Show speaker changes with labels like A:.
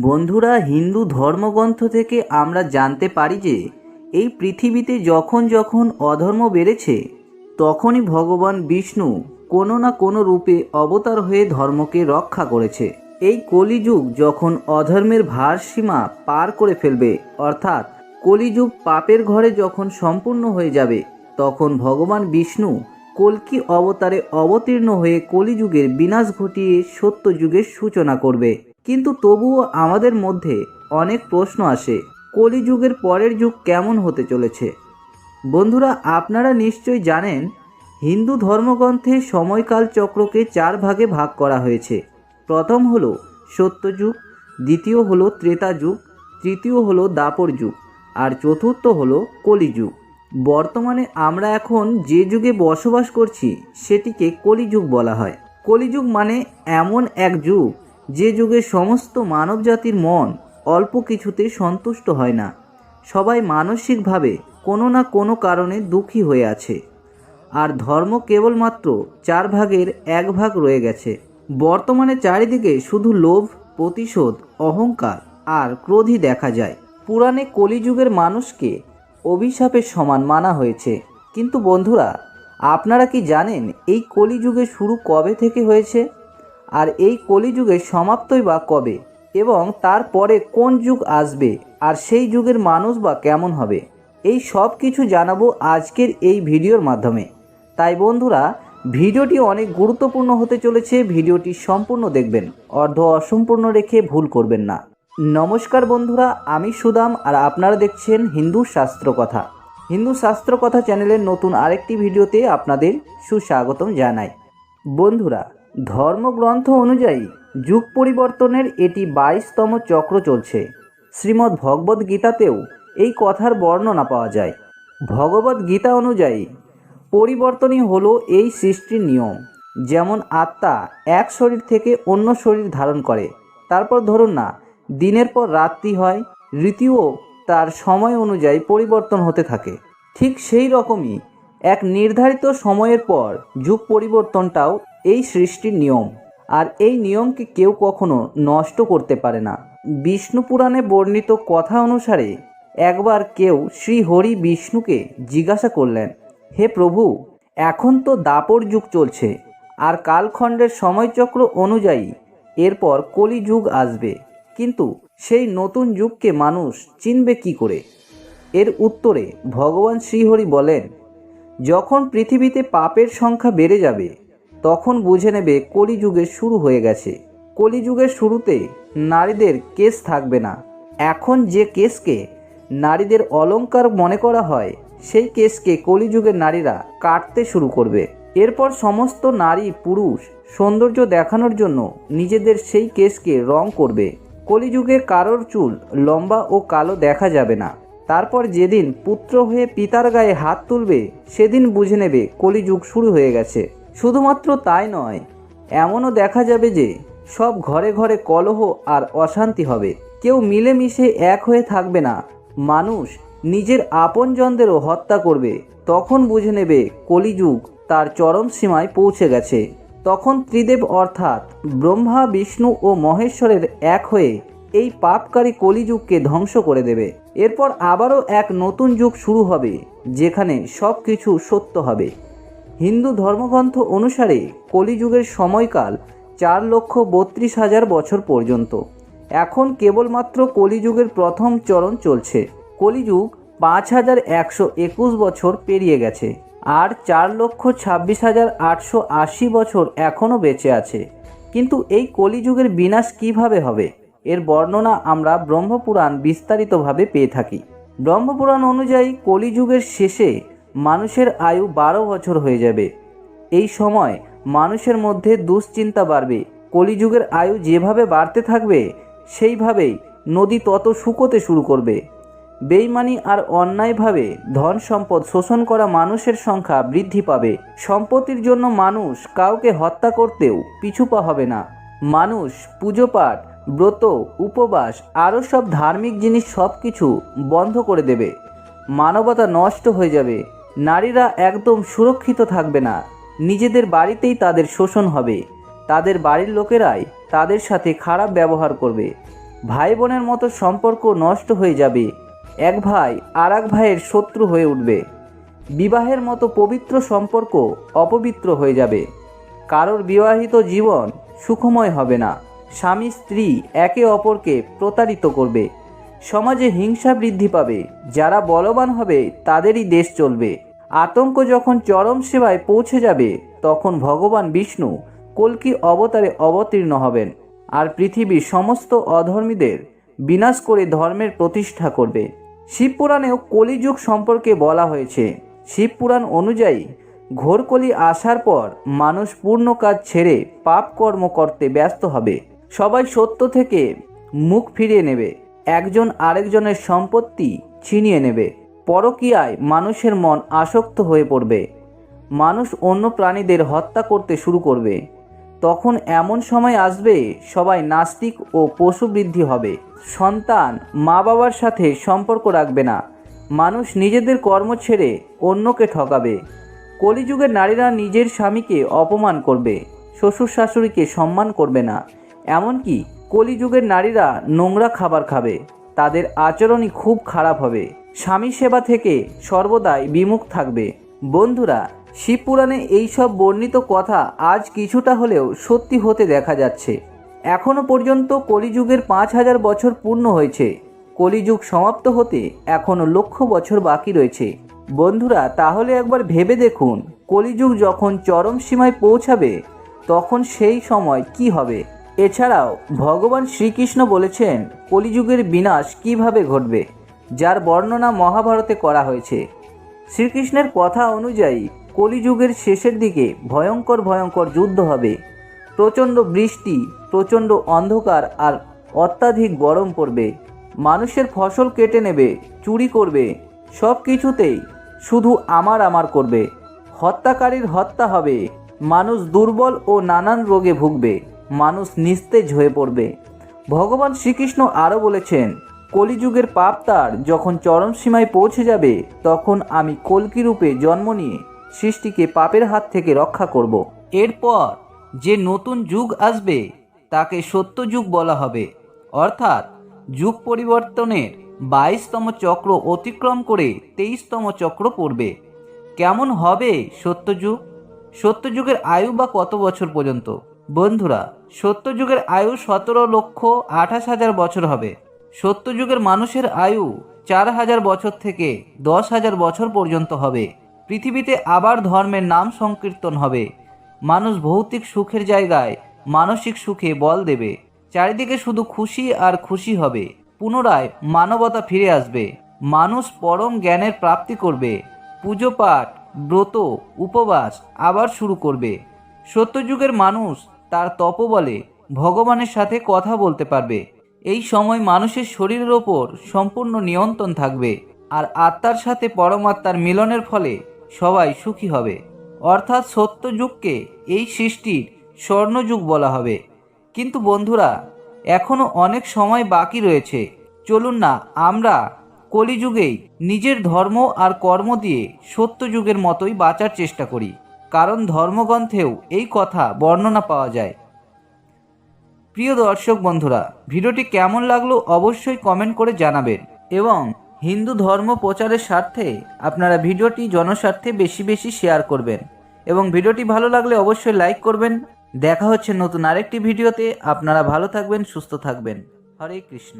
A: বন্ধুরা, হিন্দু ধর্মগ্রন্থ থেকে আমরা জানতে পারি যে, এই পৃথিবীতে যখন যখন অধর্ম বেড়েছে, তখনই ভগবান বিষ্ণু কোনো না কোনো রূপে অবতার হয়ে ধর্মকে রক্ষা করেছে। এই কলিযুগ যখন অধর্মের ভারসীমা পার করে ফেলবে, অর্থাৎ কলিযুগ পাপের ঘরে যখন সম্পূর্ণ হয়ে যাবে, তখন ভগবান বিষ্ণু কল্কি অবতারে অবতীর্ণ হয়ে কলিযুগের বিনাশ ঘটিয়ে সত্য যুগের সূচনা করবে। কিন্তু তবুও আমাদের মধ্যে অনেক প্রশ্ন আসে, কলিযুগের পরের যুগ কেমন হতে চলেছে? বন্ধুরা, আপনারা নিশ্চয়ই জানেন, হিন্দু ধর্মগ্রন্থে সময়কাল চক্রকে চার ভাগে ভাগ করা হয়েছে। প্রথম হলো সত্যযুগ, দ্বিতীয় হলো ত্রেতা যুগ তৃতীয় হলো দাপর যুগ আর চতুর্থ হলো কলিযুগ। বর্তমানে আমরা এখন যে যুগে বসবাস করছি, সেটিকে কলিযুগ বলা হয়। কলিযুগ মানে এমন এক যুগ যে যুগে সমস্ত মানবজাতির মন অল্প কিছুতে সন্তুষ্ট হয় না, সবাই মানসিকভাবে কোনো না কোনো কারণে দুঃখী হয়ে আছে। আর ধর্ম কেবলমাত্র চার ভাগের এক ভাগ রয়ে গেছে। বর্তমানে চারিদিকে শুধু লোভ, প্রতিশোধ, অহংকার আর ক্রোধই দেখা যায়। পুরাণে কলিযুগের মানুষকে অভিশাপের সমান মানা হয়েছে। কিন্তু বন্ধুরা, আপনারা কি জানেন এই কলিযুগের শুরু কবে থেকে হয়েছে? আর এই কলিযুগের সমাপ্তই বা কবে? এবং তারপরে কোন যুগ আসবে? আর সেই যুগের মানুষ বা কেমন হবে? এই সব কিছু জানাব আজকের এই ভিডিওর মাধ্যমে। তাই বন্ধুরা, ভিডিওটি অনেক গুরুত্বপূর্ণ হতে চলেছে, ভিডিওটি সম্পূর্ণ দেখবেন, অর্ধ অসম্পূর্ণ রেখে ভুল করবেন না। নমস্কার বন্ধুরা, আমি সুদাম, আর আপনারা দেখছেন হিন্দু শাস্ত্র কথা। হিন্দু শাস্ত্র কথা চ্যানেলের নতুন আরেকটি ভিডিওতে আপনাদের সুস্বাগতম জানাই। বন্ধুরা ধর্মগ্রন্থ অনুযায়ী যুগ পরিবর্তনের এটি বাইশতম চক্র চলছে। শ্রীমদ্ ভগবদ্ গীতাতেও এই কথার বর্ণনা পাওয়া যায়। ভগবদ্ গীতা অনুযায়ী পরিবর্তনই হলো এই সৃষ্টির নিয়ম। যেমন আত্মা এক শরীর থেকে অন্য শরীর ধারণ করে। তারপর ধরুন না, দিনের পর রাত্রি হয়, ঋতুও তার সময় অনুযায়ী পরিবর্তন হতে থাকে। ঠিক সেই রকমই এক নির্ধারিত সময়ের পর যুগ পরিবর্তনটাও এই সৃষ্টির নিয়ম। আর এই নিয়মকে কেউ কখনো নষ্ট করতে পারে না। বিষ্ণু পুরাণে বর্ণিত কথা অনুসারে একবার কেউ শ্রী হরি বিষ্ণুকে জিজ্ঞাসা করলেন, হে প্রভু, এখন তো দাপর যুগ চলছে, আর কালখণ্ডের সময়চক্র অনুযায়ী এরপর কলি যুগ আসবে। কিন্তু সেই নতুন যুগকে মানুষ চিনবে কি করে? এর উত্তরে ভগবান শ্রীহরি বলেন যখন পৃথিবীতে পাপের সংখ্যা বেড়ে যাবে, তখন বুঝে নেবে কলিযুগের শুরু হয়ে গেছে। কলিযুগের শুরুতে নারীদের কেস থাকবে না। এখন যে কেসকে নারীদের অলঙ্কার মনে করা হয়, সেই কেসকে কলিযুগের নারীরা কাটতে শুরু করবে। এরপর সমস্ত নারী, পুরুষ সৌন্দর্য দেখানোর জন্য নিজেদের সেই কেসকে রং করবে। কলিযুগে কারোর চুল লম্বা ও কালো দেখা যাবে না। তারপর যেদিন পুত্র হয়ে পিতার গায়ে হাত তুলবে, সেদিন বুঝে নেবে কলিযুগ শুরু হয়ে গেছে। শুধুমাত্র তাই নয়, এমনও দেখা যাবে যে সব ঘরে ঘরে কলহ আর অশান্তি হবে। কেউ মিলেমিশে এক হয়ে থাকবে না। মানুষ নিজের আপনজনদেরও হত্যা করবে। তখন বুঝে নেবে কলিযুগ তার চরম সীমায় পৌঁছে গেছে। তখন ত্রিদেব অর্থাৎ ব্রহ্মা, বিষ্ণু ও মহেশ্বরের এক হয়ে এই পাপকারী কলিযুগকে ধ্বংস করে দেবে। এরপর আবারও এক নতুন যুগ শুরু হবে, যেখানে সব কিছু সত্য হবে। হিন্দু ধর্মগ্রন্থ অনুসারে কলিযুগের সময়কাল চার লক্ষ বত্রিশ হাজার বছর পর্যন্ত। এখন কেবলমাত্র কলিযুগের প্রথম চরণ চলছে। কলিযুগ পাঁচ হাজার একশো একুশ বছর পেরিয়ে গেছে, আর চার লক্ষ ছাব্বিশ হাজার আটশো আশি বছর এখনও বেঁচে আছে। কিন্তু এই কলিযুগের বিনাশ কীভাবে হবে? এর বর্ণনা আমরা ব্রহ্মপুরাণ বিস্তারিতভাবে পেয়ে থাকি। ব্রহ্মপুরাণ অনুযায়ী কলিযুগের শেষে মানুষের আয়ু বারো বছর হয়ে যাবে। এই সময় মানুষের মধ্যে দুশ্চিন্তা বাড়বে। কলিযুগের আয়ু যেভাবে বাড়তে থাকবে, সেইভাবেই নদী তত শুকোতে শুরু করবে। বেইমানি আর অন্যায়ভাবে ধন সম্পদ শোষণ করা মানুষের সংখ্যা বৃদ্ধি পাবে। সম্পত্তির জন্য মানুষ কাউকে হত্যা করতেও পিছুপা হবে না। মানুষ পুজো পাঠ ব্রত, উপবাস, আরও সব ধার্মিক জিনিস সব কিছু বন্ধ করে দেবে। মানবতা নষ্ট হয়ে যাবে। নারীরা একদম সুরক্ষিত থাকবে না। নিজেদের বাড়িতেই তাদের শোষণ হবে। তাদের বাড়ির লোকেরাই তাদের সাথে খারাপ ব্যবহার করবে। ভাই বোনের মতো সম্পর্ক নষ্ট হয়ে যাবে। এক ভাই আর এক ভাইয়ের শত্রু হয়ে উঠবে। বিবাহের মতো পবিত্র সম্পর্ক অপবিত্র হয়ে যাবে। কারোর বিবাহিত জীবন সুখময় হবে না। স্বামী স্ত্রী একে অপরকে প্রতারিত করবে। সমাজে হিংসা বৃদ্ধি পাবে। যারা বলবান হবে, তাদেরই দেশ চলবে। আতঙ্ক যখন চরম সেবায় পৌঁছে যাবে, তখন ভগবান বিষ্ণু কল্কি অবতারে অবতীর্ণ হবেন আর পৃথিবীর সমস্ত অধর্মীদের বিনাশ করে ধর্মের প্রতিষ্ঠা করবে। শিবপুরাণেও কলিযুগ সম্পর্কে বলা হয়েছে। শিবপুরাণ অনুযায়ী, ঘোরকলি আসার পর মানুষ পূর্ণ কাজ ছেড়ে পাপ কর্ম করতে ব্যস্ত হবে। সবাই সত্য থেকে মুখ ফিরিয়ে নেবে। একজন আরেকজনের সম্পত্তি ছিনিয়ে নেবে। পরকীয়ায় মানুষের মন আসক্ত হয়ে পড়বে। মানুষ অন্য প্রাণীদের হত্যা করতে শুরু করবে। তখন এমন সময় আসবে, সবাই নাস্তিক ও পশু বৃদ্ধি হবে। সন্তান মা বাবার সাথে সম্পর্ক রাখবে না। মানুষ নিজেদের কর্ম ছেড়ে অন্যকে ঠকাবে। কলিযুগের নারীরা নিজের স্বামীকে অপমান করবে। শ্বশুর শাশুড়িকে সম্মান করবে না। এমনকি কলিযুগের নারীরা নোংরা খাবার খাবে। তাদের আচরণই খুব খারাপ হবে। স্বামী সেবা থেকে সর্বদাই বিমুখ থাকবে। বন্ধুরা, শিবপুরাণে এইসব বর্ণিত কথা আজ কিছুটা হলেও সত্যি হতে দেখা যাচ্ছে। এখনও পর্যন্ত কলিযুগের পাঁচ হাজার বছর পূর্ণ হয়েছে। কলিযুগ সমাপ্ত হতে এখনও লক্ষ বছর বাকি রয়েছে। বন্ধুরা, তাহলে একবার ভেবে দেখুন, কলিযুগ যখন চরম সীমায় পৌঁছাবে, তখন সেই সময় কি হবে? এছাড়াও, ভগবান শ্রীকৃষ্ণ বলেছেন, কলিযুগের বিনাশ কীভাবে ঘটবে, যার বর্ণনা মহাভারতে করা হয়েছে। শ্রীকৃষ্ণের কথা অনুযায়ী, কলিযুগের শেষের দিকে ভয়ঙ্কর ভয়ঙ্কর যুদ্ধ হবে। প্রচণ্ড বৃষ্টি, প্রচণ্ড অন্ধকার আর অত্যাধিক গরম পড়বে। মানুষের ফসল কেটে নেবে, চুরি করবে, সব কিছুতেই শুধু আমার আমার করবে। হত্যাকারীর হত্যা হবে, মানুষ দুর্বল ও নানান রোগে ভুগবে। মানুষ নিস্তেজ হয়ে পড়বে। ভগবান শ্রীকৃষ্ণ আরও বলেছেন, কলিযুগের পাপ তার, যখন চরম সীমায় পৌঁছে যাবে, তখন আমি কলকি রূপে জন্ম নিয়ে সৃষ্টিকে পাপের হাত থেকে রক্ষা করব। এরপর যে নতুন যুগ আসবে, তাকে সত্য যুগ বলা হবে। অর্থাৎ যুগ পরিবর্তনের বাইশতম চক্র অতিক্রম করে তেইশতম চক্র পড়বে। কেমন হবে সত্যযুগ সত্যযুগের আয়ু বা কত বছর পর্যন্ত? বন্ধুরা, সত্যযুগের আয়ু সতেরো লক্ষ আঠাশ হাজার বছর হবে। সত্যযুগের মানুষের আয়ু চার হাজার বছর থেকে দশ হাজার বছর পর্যন্ত হবে। পৃথিবীতে আবার ধর্মের নাম সংকীর্তন হবে। মানুষ ভৌতিক সুখের জায়গায় মানসিক সুখে বল দেবে। চারিদিকে শুধু খুশি আর খুশি হবে। পুনরায় মানবতা ফিরে আসবে। মানুষ পরম জ্ঞানের প্রাপ্তি করবে। পুজো পাঠ, ব্রত, উপবাস আবার শুরু করবে। সত্যযুগের মানুষ তার তপবলে ভগবানের সাথে কথা বলতে পারবে। এই সময় মানুষের শরীরের ওপর সম্পূর্ণ নিয়ন্ত্রণ থাকবে আর আত্মার সাথে পরমাত্মার মিলনের ফলে সবাই সুখী হবে। অর্থাৎ সত্যযুগকে এই সৃষ্টির স্বর্ণযুগ বলা হবে। কিন্তু বন্ধুরা এখনও অনেক সময় বাকি রয়েছে। চলুন না, আমরা কলিযুগেই নিজের ধর্ম আর কর্ম দিয়ে সত্যযুগের মতোই বাঁচার চেষ্টা করি। কারণ ধর্মগ্রন্থেও এই কথা বর্ণনা পাওয়া যায়। প্রিয় দর্শক বন্ধুরা, ভিডিওটি কেমন লাগল অবশ্যই কমেন্ট করে জানাবেন এবং হিন্দু ধর্ম প্রচারের স্বার্থে আপনারা ভিডিওটি জনস্বার্থে বেশি বেশি শেয়ার করবেন এবং ভিডিওটি ভালো লাগলে অবশ্যই লাইক করবেন। দেখা হচ্ছে নতুন আরেকটি ভিডিওতে। আপনারা ভালো থাকবেন, সুস্থ থাকবেন। হরে কৃষ্ণ।